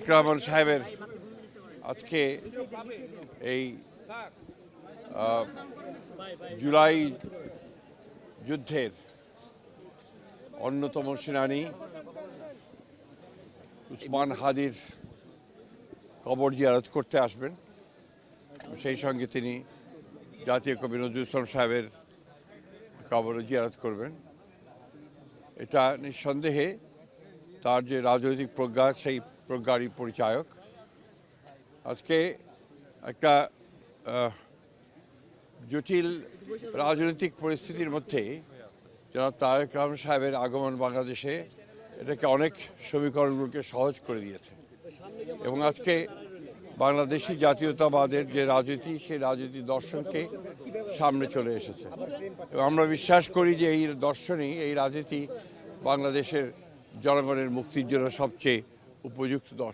রহমান সাহেবের আজকে এই জুলাই যুদ্ধের অন্যতম সেনানী উসমান হাদির কবর জিয়ারত করতে আসবেন। সেই সঙ্গে তিনি জাতীয় কবি নজরুল ইসলাম সাহেবের কবর জিয়ারত করবেন। এটা নিঃসন্দেহে তার যে রাজনৈতিক প্রজ্ঞা, সেই প্রজ্ঞারই পরিচায়ক। আজকে একটা জটিল রাজনৈতিক পরিস্থিতির মধ্যে জনাব তারেক রহমান সাহেবের আগমন বাংলাদেশে এটাকে অনেক সমীকরণগুলোকে সহজ করে দিয়েছে। এবং আজকে বাংলাদেশি জাতীয়তাবাদের যে রাজনীতি, সেই রাজনীতি দর্শনকে সামনে চলে এসেছে। এবং আমরা বিশ্বাস করি যে এই দর্শনই এই রাজনীতি বাংলাদেশের জনগণের মুক্তির জন্য সবচেয়ে উপযুক্ত দর্শন